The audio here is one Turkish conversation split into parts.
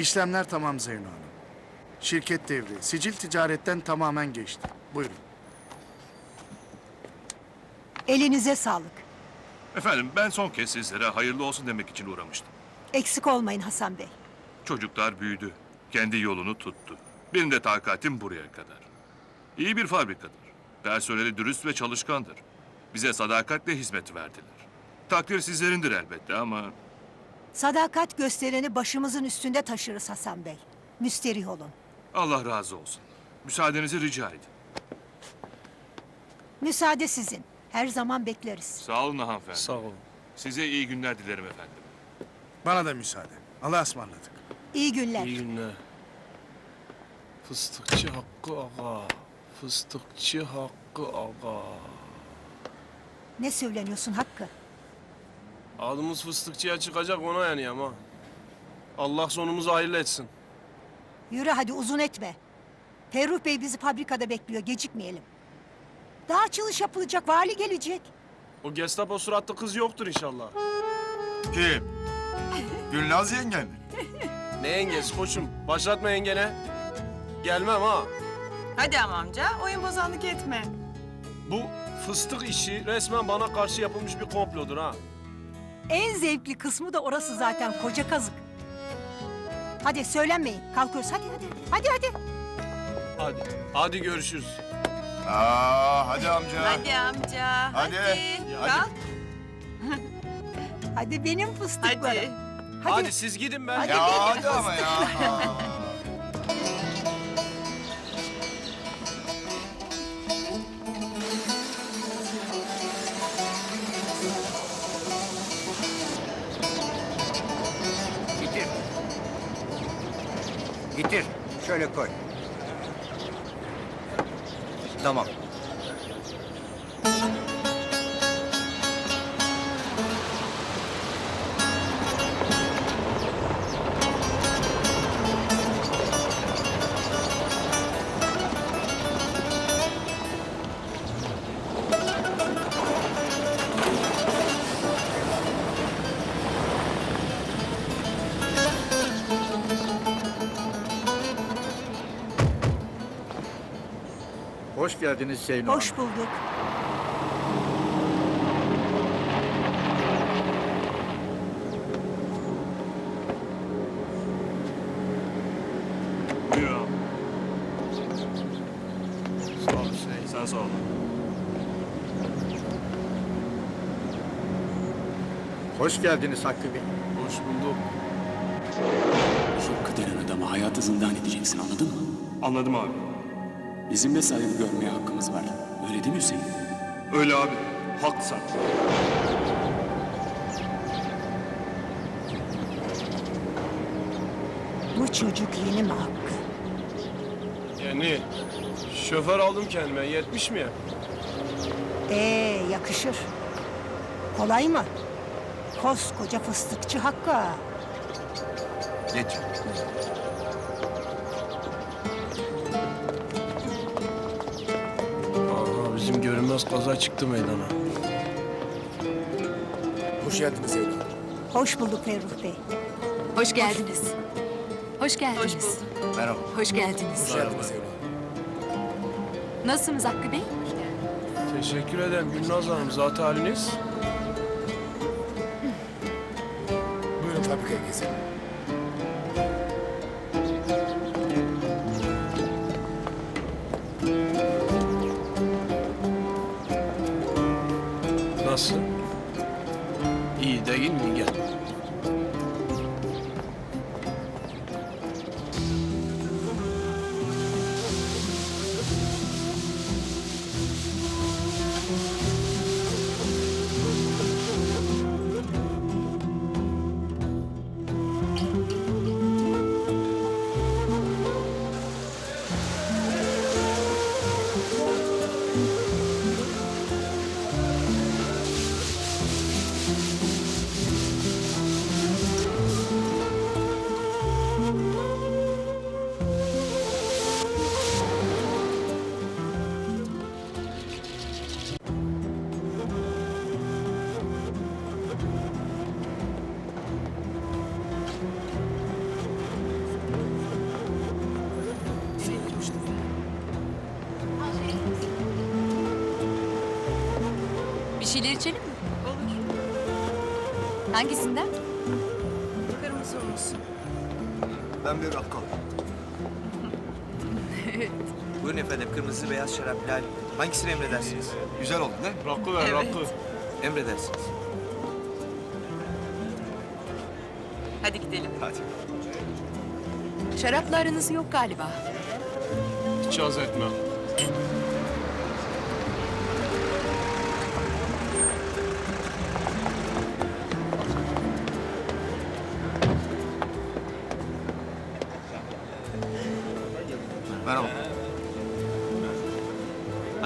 İşlemler tamam Zeyno Hanım. Şirket devri, sicil ticaretten tamamen geçti. Buyurun. Elinize sağlık. Efendim ben son kez sizlere hayırlı olsun demek için uğramıştım. Eksik olmayın Hasan Bey. Çocuklar büyüdü. Kendi yolunu tuttu. Benim de takatim buraya kadar. İyi bir fabrikadır. Personeli dürüst ve çalışkandır. Bize sadakatle hizmet verdiler. Takdir sizlerindir elbette ama Sadakat göstereni başımızın üstünde taşırız Hasan Bey. Müsterih olun. Allah razı olsun. Müsaadenizi rica edin. Müsaade sizin. Her zaman bekleriz. Sağ olun hanımefendi. Sağ olun. Size iyi günler dilerim efendim. Bana da müsaade. Allah'a ısmarladık. İyi günler. İyi günler. Fıstıkçı Hakkı Ağa. Fıstıkçı Hakkı Ağa. Ne söyleniyorsun Hakkı? Adımız fıstıkçıya çıkacak ona yani ama. Allah sonumuzu hayırlı etsin. Yürü hadi uzun etme. Ferruh Bey bizi fabrikada bekliyor. Gecikmeyelim. Daha açılış yapılacak. Vali gelecek. O Gestapo suratlı kız yoktur inşallah. Kim? Gülnaz yengen. Ne yengesi koçum? Başlatma yengene. Gelmem ha. Hadi ama amca, oyun bozanlık etme. Bu fıstık işi resmen bana karşı yapılmış bir komplodur ha. En zevkli kısmı da orası zaten. Koca kazık. Hadi söylenmeyin. Kalkıyoruz. Hadi hadi. Hadi hadi. Hadi. Hadi görüşürüz. Aa, hadi amca. Hadi amca, Hadi. hadi. Hadi. Kalk, Hadi benim fıstıklarım. hadi. Hadi, Hadi. siz gidin ben. Hadi. Ya hadi ama ya. Aa. Şöyle koy. Tamam. Hoş geldiniz Zeyno Hoş bulduk. Buyur abi. Sağ ol Hüseyin. Sen sağ ol. Hoş geldiniz Hakkı Bey. Hoş bulduk. Hakkı denen adamı hayatı zindan edeceksin anladın mı? Anladım abi. Bizim de saygı görmeye hakkımız var. Öyle değil mi Hüseyin? Öyle abi. Haklısın. Bu çocuk yeni mi Hakkı? Yani şoför aldım kendime. Yetmiş mi ya? Ee yakışır. Kolay mı? Koskoca fıstıkçı Hakkı. Geç. Bizim görünmez kaza çıktı meydana. Hoş geldiniz Zeyno. Hoş bulduk Ferruh Bey. Hoş geldiniz. Hoş geldiniz. Hoş bulduk. Merhaba. Hoş geldiniz. Zeyno. Nasılsınız Hakkı Bey? Teşekkür ederim Gülnaz Hanım. Zaten haliniz. Buyurun fabrikaya gezelim. Nasıl? İyi değil mi gel? Şeyler içelim mi? Olur. Hangisinden? Kırmızı olsun. Ben bir rakı alayım. Buyurun efendim kırmızı beyaz şarap lal. Hangisini emredersiniz? Güzel oldu değil mi? Rakı ver Evet. rakı. Emredersiniz. Hadi gidelim. Hadi. Şarapla aranız yok galiba. Hiç haz etmem.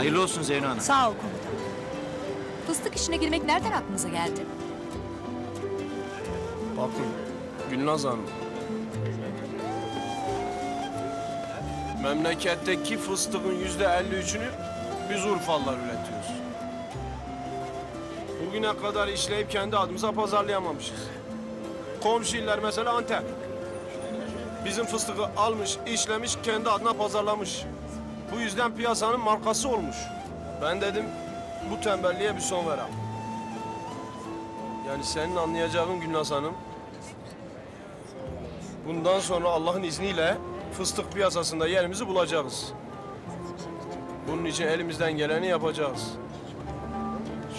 Hayırlı olsun Zeyno Hanım. Sağ ol komutan. Fıstık işine girmek nereden aklınıza geldi? Bakın Gülnaz Hanım. Memleketteki fıstığın yüzde 53'ünü biz Urfalılar üretiyoruz. Bugüne kadar işleyip kendi adımıza pazarlayamamışız. Komşu iller mesela Antep. Bizim fıstığı almış, işlemiş, kendi adına pazarlamış. Bu yüzden piyasanın markası olmuş. Ben dedim bu tembelliğe bir son verem. Yani senin anlayacağın Gülnaz Hanım, bundan sonra Allah'ın izniyle fıstık piyasasında yerimizi bulacağız. Bunun için elimizden geleni yapacağız.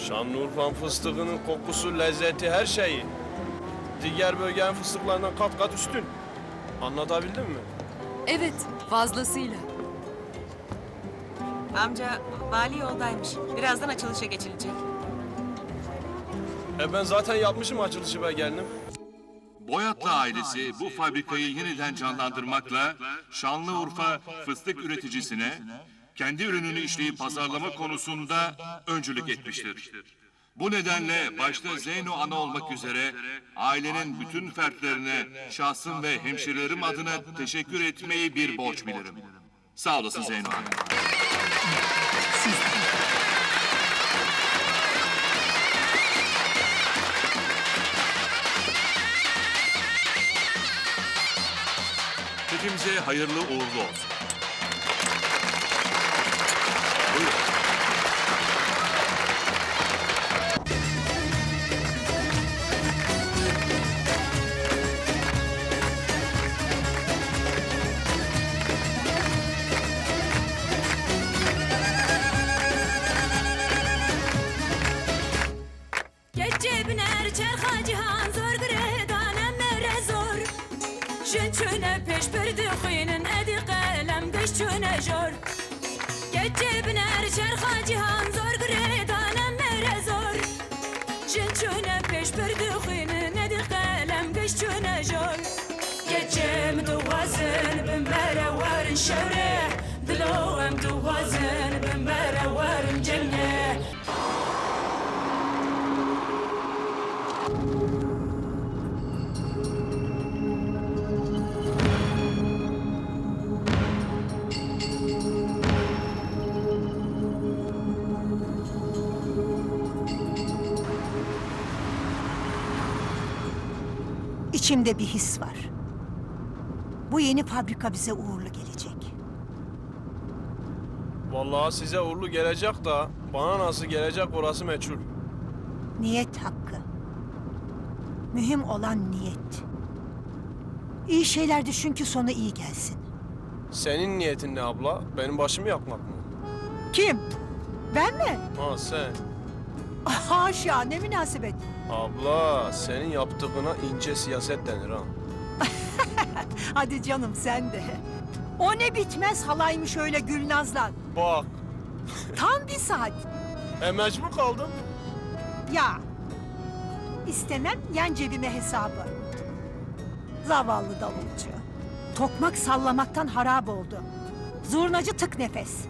Şanlıurfa fıstığının kokusu, lezzeti, her şeyi. Diğer bölgenin fıstıklarından kat kat üstün. Anlatabildim mi? Evet, fazlasıyla. Amca vali yoldaymış. Birazdan açılışa geçilecek. E ben zaten yapmışım açılışı be gelinim. Boyatlı ailesi bu fabrikayı yeniden canlandırmakla Şanlıurfa fıstık üreticisine kendi ürününü işleyip pazarlama konusunda öncülük etmiştir. Bu nedenle başta Zeyno ana olmak üzere ailenin bütün fertlerine şahsım ve hemşirelerim adına teşekkür etmeyi bir borç bilirim. Sağ olasın Zeyno Hanım. Hepimize hayırlı uğurlu olsun. Gece biner çerha cihan zor? Zor İçimde bir his var. Bu yeni fabrika bize uğurlu gelecek. Vallahi size uğurlu gelecek da bana nasıl gelecek orası meçhul. Niyet hakkı. Mühim olan niyet. İyi şeyler düşün ki sonu iyi gelsin. Senin niyetin ne abla? Benim başımı yakmak mı? Kim? Ben mi? Ha sen. Haşa ne münasebet. Abla senin yaptığına ince siyaset denir ha. Hadi canım sen de. O ne bitmez halaymış öyle Gülnaz'la. Bak. Tam bir saat. E mecbur kaldım. Ya. İstemem yan cebime hesabı. Zavallı davulcu. Tokmak sallamaktan harap oldu. Zurnacı tık nefes.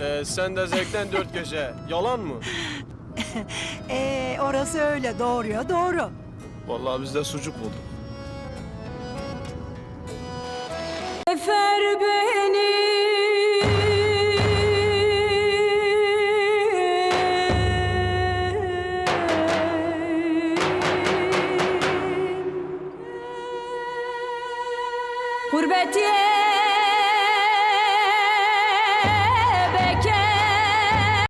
E, sen de zevkten dört köşe. Yalan mı? Ee, orası öyle doğruya doğru. Vallahi biz de sucuk bulduk. Efer beni